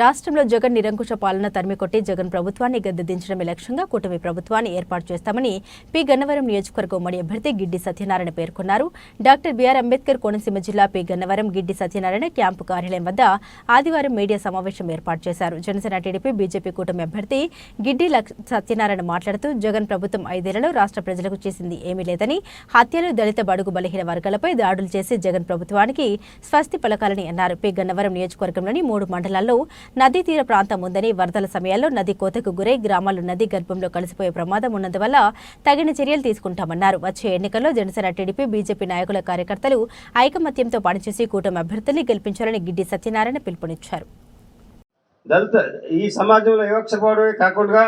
రాష్ట్రంలో జగన్ నిరంకుశ పాలన తరిమికొట్టి జగన్ ప్రభుత్వాన్ని గద్దెదించడమే లక్ష్యంగా కూటమి ప్రభుత్వాన్ని ఏర్పాటు చేస్తామని పి గన్నవరం నియోజకవర్గ ఉమ్మడి అభ్యర్థి గిడ్డి సత్యనారాయణ పేర్కొన్నారు. డాక్టర్ బిఆర్ అంబేద్కర్ కోనసీమ జిల్లా పి గన్నవరం గిడ్డి సత్యనారాయణ క్యాంపు కార్యాలయం వద్ద ఆదివారం మీడియా సమావేశం ఏర్పాటు చేశారు. జనసేన టీడీపీ బీజేపీ కూటమి అభ్యర్థి గిడ్డి సత్యనారాయణ మాట్లాడుతూ జగన్ ప్రభుత్వం ఐదేళ్ళలో రాష్ట్ర ప్రజలకు చేసింది ఏమీ లేదని హత్యలు దళిత బడుగు బలహీన వర్గాలపై దాడులు చేసి జగన్ ప్రభుత్వానికి స్వస్తి పలకాలని అన్నారు. పి గన్నవరం నియోజకవర్గంలోని మూడు మండలాల్లో నదీ తీర ప్రాంతం ఉందని వరదల సమయాల్లో నది కోతకు గురై గ్రామాలు నది గర్భంలో కలిసిపోయే ప్రమాదం ఉన్నందువల్ల తగిన చర్యలు తీసుకుంటామన్నారు. వచ్చే ఎన్నికల్లో జనసేన టీడీపీ బీజేపీ నాయకుల కార్యకర్తలు ఐకమత్యంతో పనిచేసి కూటమి అభ్యర్థుల్ని గెలిపించాలని గిడ్డి సత్యనారాయణ పిలుపునిచ్చారు. దళిత ఈ సమాజంలో వివక్షపోవడమే కాకుండా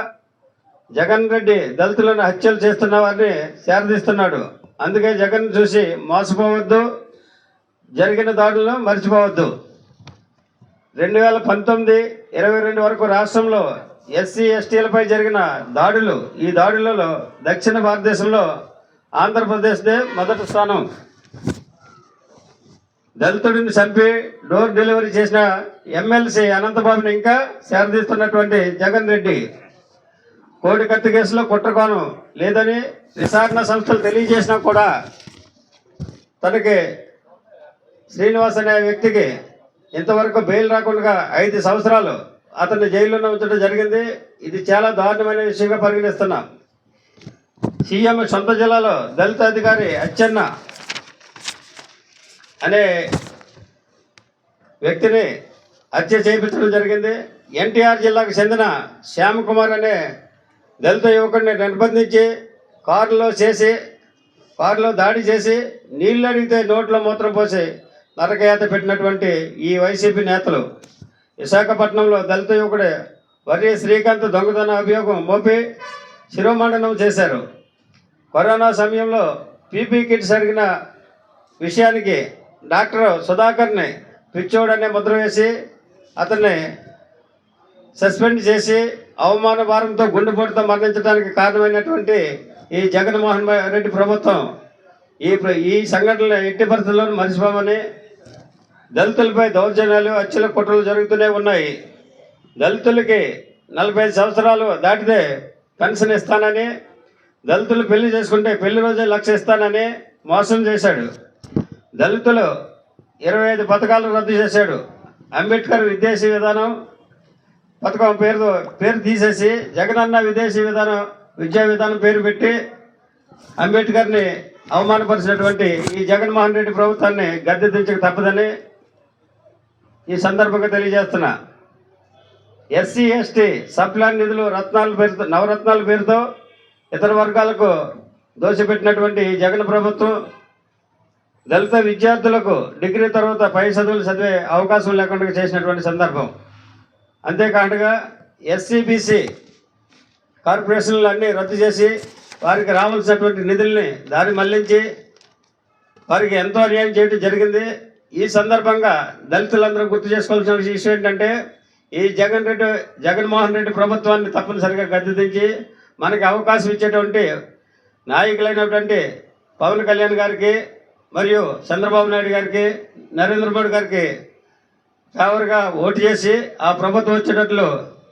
జగన్ రెడ్డి దళితులను హత్యలు చేస్తున్న వారిని శారదిస్తున్నాడు. అందుకే జగన్ చూసి మోసపోవద్దు జరిగిన దాడులను మర్చిపోవద్దు. రెండు వేల పంతొమ్మిది ఇరవై రెండు వరకు రాష్ట్రంలో ఎస్సీ ఎస్టీలపై జరిగిన దాడులు. ఈ దాడులలో దక్షిణ భారతదేశంలో ఆంధ్రప్రదేశ్దే మొదటి స్థానం. దళితుడిని చంపి డోర్ డెలివరీ చేసిన ఎమ్మెల్సీ అనంతబాబుని ఇంకా శారదీస్తున్నటువంటి జగన్ రెడ్డి. కోడి కత్తి కేసులో కుట్రకోణం లేదని విచారణ సంస్థలు తెలియజేసినా కూడా తనకి శ్రీనివాస్ అనే వ్యక్తికి ఇంతవరకు బెయిల్ రాకుండా ఐదు సంవత్సరాలు అతన్ని జైల్లోనే ఉంచడం జరిగింది. ఇది చాలా దారుణమైన విషయంగా పరిగణిస్తున్నాం. సీఎం సొంత జిల్లాలో దళిత అధికారి అచ్చెన్న అనే వ్యక్తిని హత్య చేయించడం జరిగింది. ఎన్టీఆర్ జిల్లాకు చెందిన శ్యామ్ కుమార్ అనే దళిత యువకుడిని నిర్బంధించి కారులో చేసి కారులో దాడి చేసి నీళ్ళు అడిగితే నోట్లో మూత్రం పోసి నరకయాత పెట్టినటువంటి ఈ వైసీపీ నేతలు విశాఖపట్నంలో దళిత యువకుడు వర్య శ్రీకాంత్ దొంగతన అభియోగం మోపి శిరోమండనం చేశారు. కరోనా సమయంలో పీపీ కిట్స్ అడిగిన విషయానికి డాక్టర్ సుధాకర్ని పిచ్చోడనే ముద్ర వేసి అతన్ని సస్పెండ్ చేసి అవమాన భారంతో గుండెపోటుతో మరణించడానికి కారణమైనటువంటి ఈ జగన్మోహన్ రెడ్డి ప్రభుత్వం ఈ ఈ సంఘటనలు ఎట్టి పరిస్థితుల్లోనూ మర్చిపోమని దళితులపై దౌర్జన్యాలు హత్యల కుట్రలు జరుగుతూనే ఉన్నాయి. దళితులకి నలభై ఐదు సంవత్సరాలు దాటితే పెన్షన్ ఇస్తానని దళితులు పెళ్ళి చేసుకుంటే పెళ్ళి రోజే లక్ష ఇస్తానని మోసం చేశాడు. దళితులు ఇరవై ఐదు పథకాలు రద్దు చేశాడు. అంబేద్కర్ విదేశీ విధానం పథకం పేరు పేరు తీసేసి జగనన్న విదేశీ విధానం విద్యా విధానం పేరు పెట్టి అంబేద్కర్ని అవమానపరిచినటువంటి ఈ జగన్మోహన్ రెడ్డి ప్రభుత్వాన్ని గద్దె దించక తప్పదని ఈ సందర్భంగా తెలియజేస్తున్నా. ఎస్సీ ఎస్టీ సప్లాన్ నిధులు రత్నాల పేరుతో నవరత్నాల పేరుతో ఇతర వర్గాలకు దోషపెట్టినటువంటి జగన్ ప్రభుత్వం దళిత విద్యార్థులకు డిగ్రీ తర్వాత పై చదువులు చదివే అవకాశం లేకుండా చేసినటువంటి సందర్భం. అంతేకాకుండా ఎస్సీబీసీ కార్పొరేషన్లు అన్నీ రద్దు చేసి వారికి రావాల్సినటువంటి నిధుల్ని దారి మళ్ళించి వారికి ఎంతో అన్యాయం చేయడం జరిగింది. ఈ సందర్భంగా దళితులందరూ గుర్తు చేసుకోవాల్సిన విషయం ఏంటంటే ఈ జగన్ రెడ్డి జగన్మోహన్ రెడ్డి ప్రభుత్వాన్ని తప్పనిసరిగా గద్దెదించి మనకి అవకాశం ఇచ్చేటువంటి నాయకులైనటువంటి పవన్ కళ్యాణ్ గారికి మరియు చంద్రబాబు నాయుడు గారికి నరేంద్ర మోడీ గారికి ఫేవర్గా ఓటు చేసి ఆ ప్రభుత్వం వచ్చేటట్లు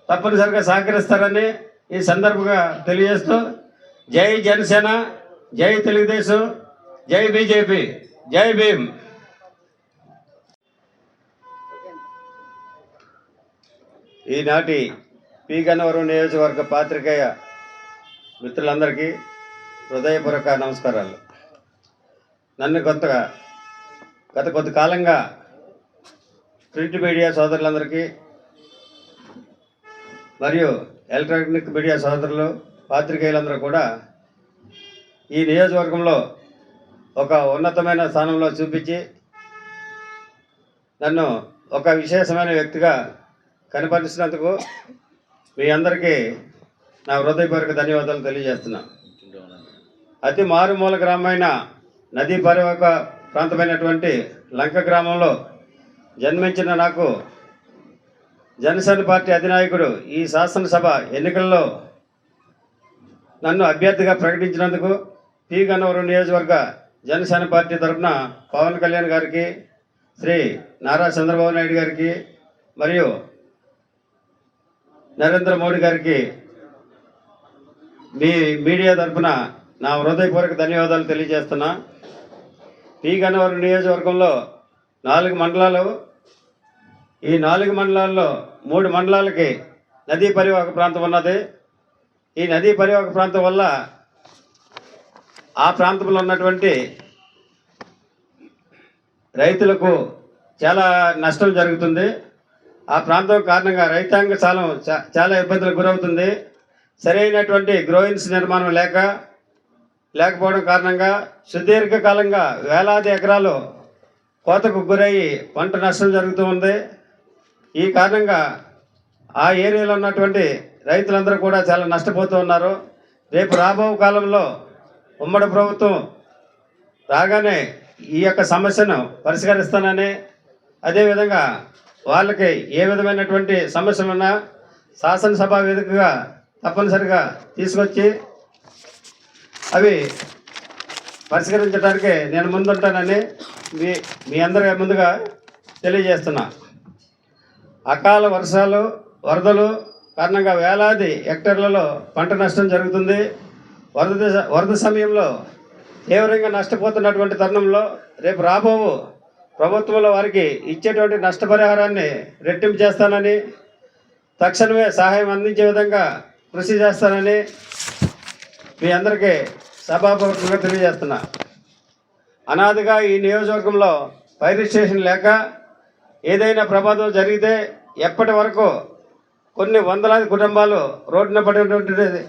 తప్పనిసరిగా సహకరిస్తారని ఈ సందర్భంగా తెలియజేస్తూ జై జనసేన జై తెలుగుదేశం జై బీజేపీ జై భీమ్. ఈనాటి పి గన్నవరం నియోజకవర్గ పాత్రికేయ మిత్రులందరికీ హృదయపూర్వక నమస్కారాలు. నన్ను కొత్తగా గత కొద్ది కాలంగా ప్రింట్ మీడియా సోదరులందరికీ మరియు ఎలక్ట్రానిక్ మీడియా సోదరులు పాత్రికేయులందరూ కూడా ఈ నియోజకవర్గంలో ఒక ఉన్నతమైన స్థానంలో చూపించి నన్ను ఒక విశేషమైన వ్యక్తిగా కనపరిచినందుకు మీ అందరికీ నా హృదయపూర్వక ధన్యవాదాలు తెలియజేస్తున్నా. అతి మారుమూల గ్రామమైన నదీ పరివాహక ప్రాంతమైనటువంటి లంక గ్రామంలో జన్మించిన నాకు జనసేన పార్టీ అధినాయకుడు ఈ శాసనసభ ఎన్నికల్లో నన్ను అభ్యర్థిగా ప్రకటించినందుకు పి. గన్నవరం నియోజకవర్గ జనసేన పార్టీ తరఫున పవన్ కళ్యాణ్ గారికి శ్రీ నారా చంద్రబాబు నాయుడు గారికి మరియు నరేంద్ర మోడీ గారికి మీ మీడియా తరఫున నా హృదయపూర్వక ధన్యవాదాలు తెలియజేస్తున్నా. పీ గన్నవరం నియోజకవర్గంలో నాలుగు మండలాలు ఈ నాలుగు మండలాల్లో మూడు మండలాలకి నదీ పరివాహక ప్రాంతం ఉన్నది. ఈ నదీ పరివాహక ప్రాంతం వల్ల ఆ ప్రాంతంలో ఉన్నటువంటి రైతులకు చాలా నష్టం జరుగుతుంది. ఆ ప్రాంతం కారణంగా రైతాంగ చాలా చాలా ఇబ్బందులకు గురవుతుంది. సరైనటువంటి గ్రోయిన్స్ నిర్మాణం లేక లేకపోవడం కారణంగా సుదీర్ఘకాలంగా వేలాది ఎకరాలు కోతకు గురయ్యి పంట నష్టం జరుగుతూ ఉంది. ఈ కారణంగా ఆ ఏరియాలో ఉన్నటువంటి రైతులందరూ కూడా చాలా నష్టపోతూ ఉన్నారు. రేపు రాబో కాలంలో ఉమ్మడి ప్రభుత్వం రాగానే ఈ యొక్క సమస్యను పరిష్కరిస్తానని అదేవిధంగా వాళ్ళకి ఏ విధమైనటువంటి సమస్యలున్నా శాసనసభ వేదికగా తప్పనిసరిగా తీసుకొచ్చి అవి పరిష్కరించడానికి నేను ముందుంటానని మీ మీ అందరి ముందుగా తెలియజేస్తున్నా. అకాల వర్షాలు వరదలు కారణంగా వేలాది హెక్టార్లలో పంట నష్టం జరుగుతుంది. వరద వరద సమయంలో తీవ్రంగా నష్టపోతున్నటువంటి తరుణంలో రేపు రాబోవు ప్రభుత్వంలో వారికి ఇచ్చేటువంటి నష్టపరిహారాన్ని రెట్టింపు చేస్తానని తక్షణమే సహాయం అందించే విధంగా కృషి చేస్తానని మీ అందరికీ సభాపూర్వకంగా తెలియజేస్తున్నా. అనాదిగా ఈ నియోజకవర్గంలో ఫైర్ స్టేషన్ లేక ఏదైనా ప్రమాదం జరిగితే ఎప్పటి వరకు కొన్ని వందలాది కుటుంబాలు రోడ్డున పడినటువంటి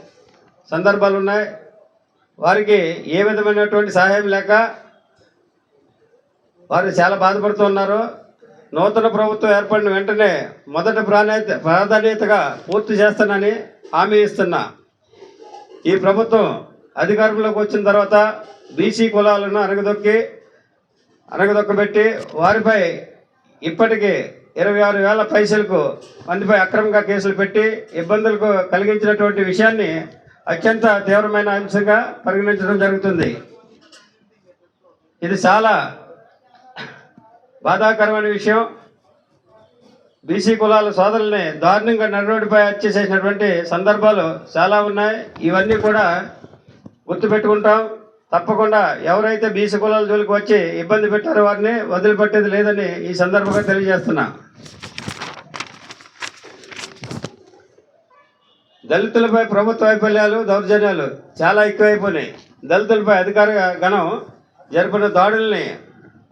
సందర్భాలు ఉన్నాయి. వారికి ఏ విధమైనటువంటి సహాయం లేక వారు చాలా బాధపడుతూ ఉన్నారు. నూతన ప్రభుత్వం ఏర్పడిన వెంటనే మొదటి ప్రాధాన్యత ప్రాధాన్యతగా పూర్తి చేస్తానని హామీ ఇస్తున్నా. ఈ ప్రభుత్వం అధికారంలోకి వచ్చిన తర్వాత బీసీ కులాలను అరగదొక్కి అణగదొక్కబెట్టి వారిపై ఇప్పటికీ ఇరవై ఆరు వేల పైసలకు మందిపై అక్రమంగా కేసులు పెట్టి ఇబ్బందులకు కలిగించినటువంటి విషయాన్ని అత్యంత తీవ్రమైన అంశంగా పరిగణించడం జరుగుతుంది. ఇది చాలా బాధాకరమైన విషయం. బీసీ కులాల సోదరుల్ని దారుణంగా నడవడిపై హత్య చేసినటువంటి సందర్భాలు చాలా ఉన్నాయి. ఇవన్నీ కూడా గుర్తుపెట్టుకుంటాం. తప్పకుండా ఎవరైతే బీసీ కులాల జోలికి వచ్చి ఇబ్బంది పెట్టారో వారిని వదిలిపెట్టేది లేదని ఈ సందర్భంగా తెలియజేస్తున్నా. దళితులపై ప్రభుత్వ వైఫల్యాలు దౌర్జన్యాలు చాలా ఎక్కువైపోయినాయి. దళితులపై అధికార గణం జరిపిన దాడుల్ని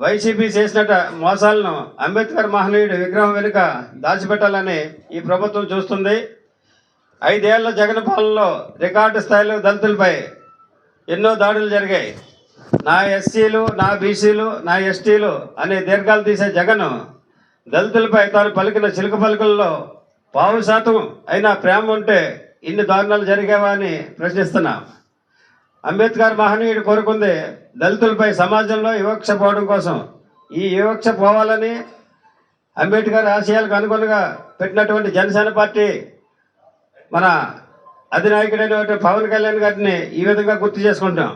వైసీపీ చేసినట్ట మోసాలను అంబేద్కర్ మహనీయుడి విగ్రహం వెనుక దాచిపెట్టాలని ఈ ప్రభుత్వం చూస్తుంది. ఐదేళ్ళ జగన్ పాలనలో రికార్డు స్థాయిలో దళితులపై ఎన్నో దాడులు జరిగాయి. నా ఎస్సీలు నా బీసీలు నా ఎస్టీలు అనే దీర్ఘాలు తీసే జగన్ దళితులపై తాను పలికిన చిలుక పలుకుల్లో పావు శాతం అయినా ప్రేమ ఉంటే ఇన్ని దారుణాలు జరిగావా అని ప్రశ్నిస్తున్నాం. అంబేద్కర్ మహనీయుడు కోరుకుంది దళితులపై సమాజంలో వివక్ష పోవడం కోసం. ఈ వివక్ష పోవాలని అంబేద్కర్ ఆశయాలకు అనుగుణంగా పెట్టినటువంటి జనసేన పార్టీ మన అధినాయకుడైనటువంటి పవన్ కళ్యాణ్ గారిని ఈ విధంగా గుర్తు చేసుకుంటాం